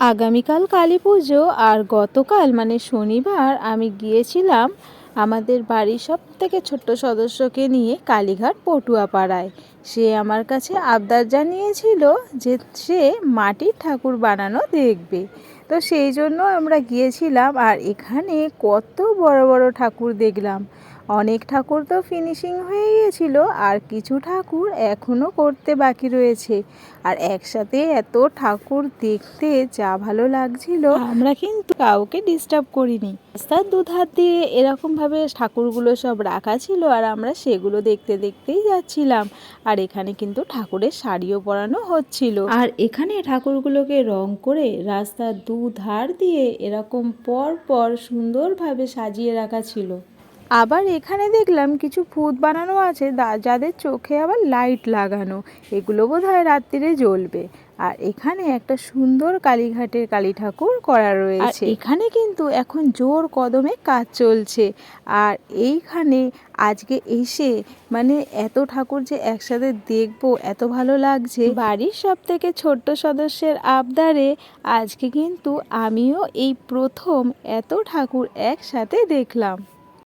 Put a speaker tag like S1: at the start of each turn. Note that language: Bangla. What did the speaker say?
S1: আগামীকাল কালী পুজো আর গতকাল মানে শনিবার, আমি গিয়েছিলাম আমাদের বাড়ির সব থেকে ছোট্ট সদস্যকে নিয়ে কালীঘাট পটুয়াপাড়ায়। সে আমার কাছে আবদার জানিয়েছিল যে সে মাটির ঠাকুর বানানো দেখবে। তো সেই জন্য আমরা গিয়েছিলাম আর এখানে কত বড় বড় ঠাকুর দেখলাম। অনেক ঠাকুর তো ফিনিশিং হয়ে গিয়েছিল আর কিছু ঠাকুর এখনও করতে বাকি রয়েছে। আর একসাথে এত ঠাকুর দেখতে যা ভালো লাগছিল আমরা কিন্তু কাউকে ডিস্টার্ব করিনি। রাস্তার দুধার দিয়ে এরকমভাবে ঠাকুরগুলো সব রাখা ছিল আর আমরা সেগুলো দেখতে দেখতেই যাচ্ছিলাম। আর এখানে কিন্তু ঠাকুরের শাড়িও পরানো হচ্ছিল। আর এখানে ঠাকুরগুলোকে রং করে রাস্তার দুধার দিয়ে এরকম পর পর সুন্দরভাবে সাজিয়ে রাখা ছিল। আবার এখানে দেখলাম কিছু ভূত বানানো আছে যাদের চোখে আবার লাইট লাগানো। এগুলো বোধ হয় রাত্রিরে জ্বলবে। আর এখানে একটা সুন্দর কালীঘাটের কালী ঠাকুর করা রয়েছে। এখানে কিন্তু এখন জোর কদমে কাজ চলছে। আর এইখানে আজকে এসে মানে এত ঠাকুর যে একসাথে দেখব এত ভালো লাগছে। বাড়ির সব থেকে ছোট্ট সদস্যের আবদারে আজকে কিন্তু আমিও এই প্রথম এত ঠাকুর একসাথে দেখলাম।